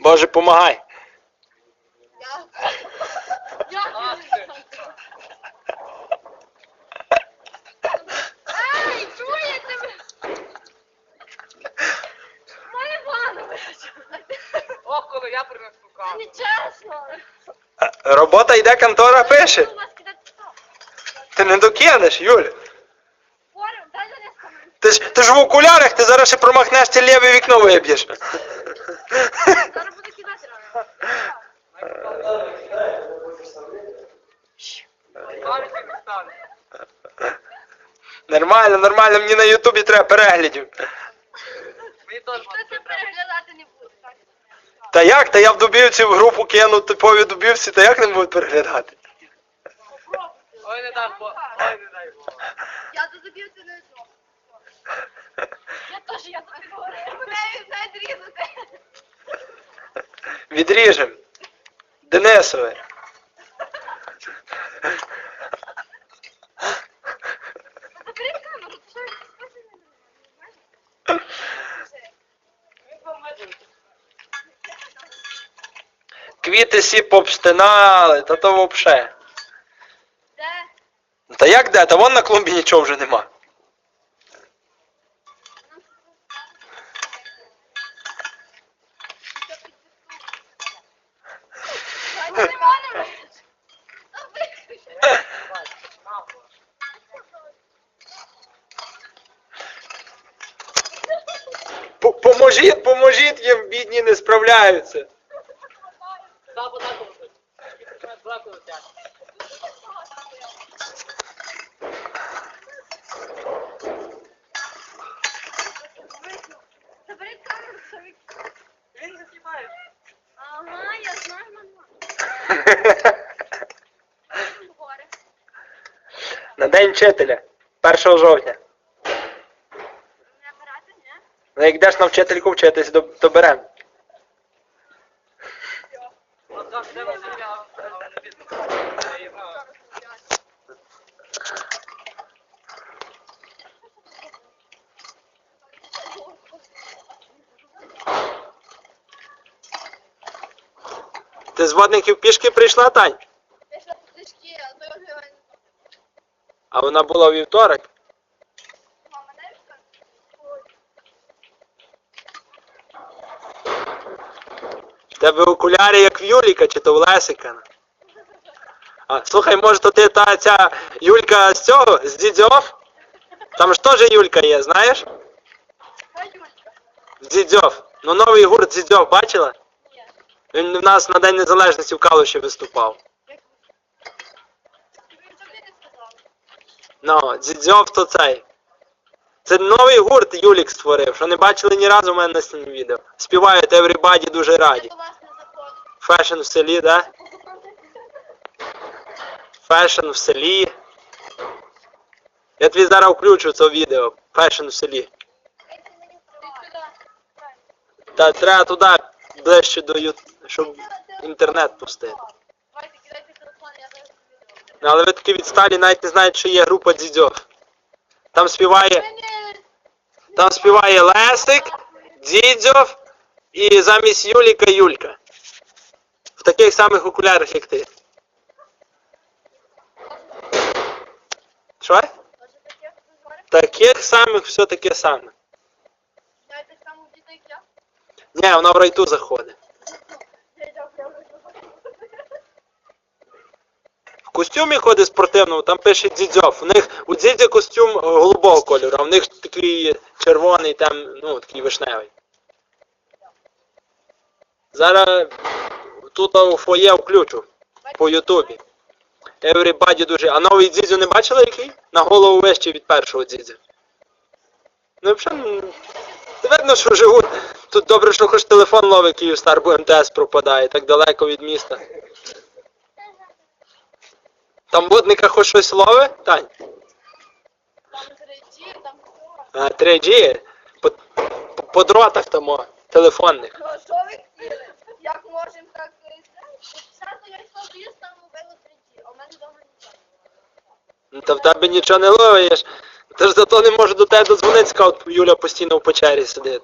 Боже, помагай. О, коли я принесу Це не Робота йде, контора пише. Ти не докинеш, несколько. Ти ж, ти ж в окулярах, ти зараз ще промахнешся ліве вікно виб'єш. Нормально, нормально, мені на Ютубі треба переглядів. Мені теж Ніхто це переглядати не буде. Та як? Та я в Дубівці в групу кину типові Дубівці, та як не будуть переглядати? Ой, не дай Бог. Ой, не дай Бог. Я до добівця не йду. Я теж, я тобі говорю. Мене знають різати. Відріжем. Денисове. Забери камеру, ти що якісь спосіб не Квіти всі пообстинали, та то вообще. Де? Та як де? Та вон на клумбі нічого вже нема. Поможіть, поможіть їм, бідні не справляються. Забери камеру. Він не знімає. Ага, я знаю, мама. На день вчителя. 1 жовтня. Не апарати, ні? Ну як йдеш на вчительку вчитись, то, то берем. От завжди де Василя, а не видно. Я її знаю. Ти з водників пішки прийшла, Тань? Що, книжки, а то я вже не А вона була у вівторок. Мама, мені В тебе окуляри як в Юліка чи то в Лесика. А, слухай, може то ти та ця Юлька з цього, з Дідьов? Там ж теж Юлька є, знаєш? Юлька. Дідьов. Ну новий гурт Дідьов, бачила? Він в нас на День Незалежності в Калуші виступав. Ну, Дідьов то цей. Це новий гурт Юлік створив, що не бачили ні разу у мене на снім відео. Співають Everybody дуже раді. Фешн в селі, да? Фешн в селі. Я тобі зараз включу це відео. Фешн в селі. Та треба туди ближче до ю... щоб інтернет пустити. Ну, але ви такі відсталі навіть не знаєте, що є група Дідьов. Там співає, там співає Лесик, Дідьов і замість Юліка Юлька. В таких самих окулярах, як ти. Що? Таких самих все таке саме. Ні, вона в райту заходить. Я дякую. В костюмі ходить спортивному, там пише Дідьов. У них у дідя костюм е, голубого кольору, а в них такий червоний, там, ну, такий вишневий. Зараз тут у фоє включу по Ютубі. Everybody дуже. А новий дідзю не бачили який? На голову вищий від першого дідзя. Ну, взагалі, видно, що живуть. Тут добре, що хоч телефон ловить Київстар, бо МТС пропадає, так далеко від міста. Там водника хоч щось ловить, Тань? Там речі, там все. А, 3G. По, по, по дротах там о, телефонних. Ну, що ви хотіли? Як можемо так Часто я йшов ліс, там ловили речі, а в мене вдома нічого. Ну, Та в тебе нічого не ловиш. Ти ж зато не можеш до тебе дозвонитися, от Юля постійно в печері сидить.